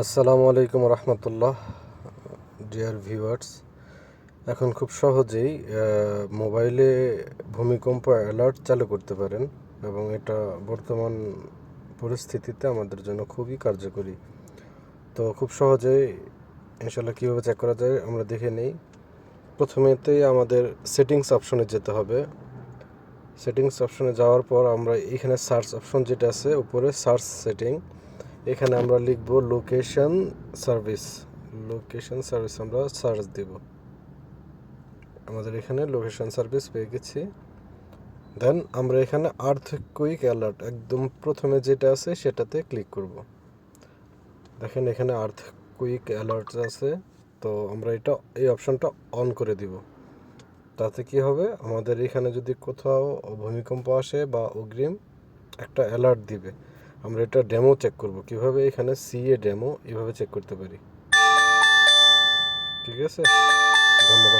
আসসালামু আলাইকুম রহমতুল্লাহ, dear viewers. এখন খুব সহজেই মোবাইলে ভূমিকম্প অ্যালার্ট চালু করতে পারেন এবং এটা বর্তমান পরিস্থিতিতে আমাদের জন্য খুবই কার্যকরী। তো খুব সহজেই ইনশাল্লাহ কীভাবে চেক করা যায় আমরা দেখে নেই। প্রথমেতেই আমাদের সেটিংস অপশনে যেতে হবে। সেটিংস অপশনে যাওয়ার পর আমরা এখানে সার্চ অপশন যেটা আছে, উপরে সার্চ সেটিং এখানে আমরা লিখব লোকেশন সার্ভিস লোকেশন সার্ভিস আমরা সার্চ দেব। আমাদের এখানে লোকেশন সার্ভিস পেয়ে গেছি। দেন আমরা এখানে আর্থ কুইক অ্যালার্ট একদম প্রথমে যেটা আছে সেটাতে ক্লিক করব। দেখেন এখানে আর্থ কুইক অ্যালার্ট আছে, তো আমরা এটা, এই অপশনটা অন করে দিব। তাতে কি হবে? আমাদের এখানে যদি কোথাও ভূমিকম্প আসে বা অগ্রিম একটা অ্যালার্ট দিবে। আমরা এটা ডেমো চেক করব। কীভাবে এখানে সি এ ডেমো এভাবে চেক করতে পারি? ঠিক আছে? ধন্যবাদ।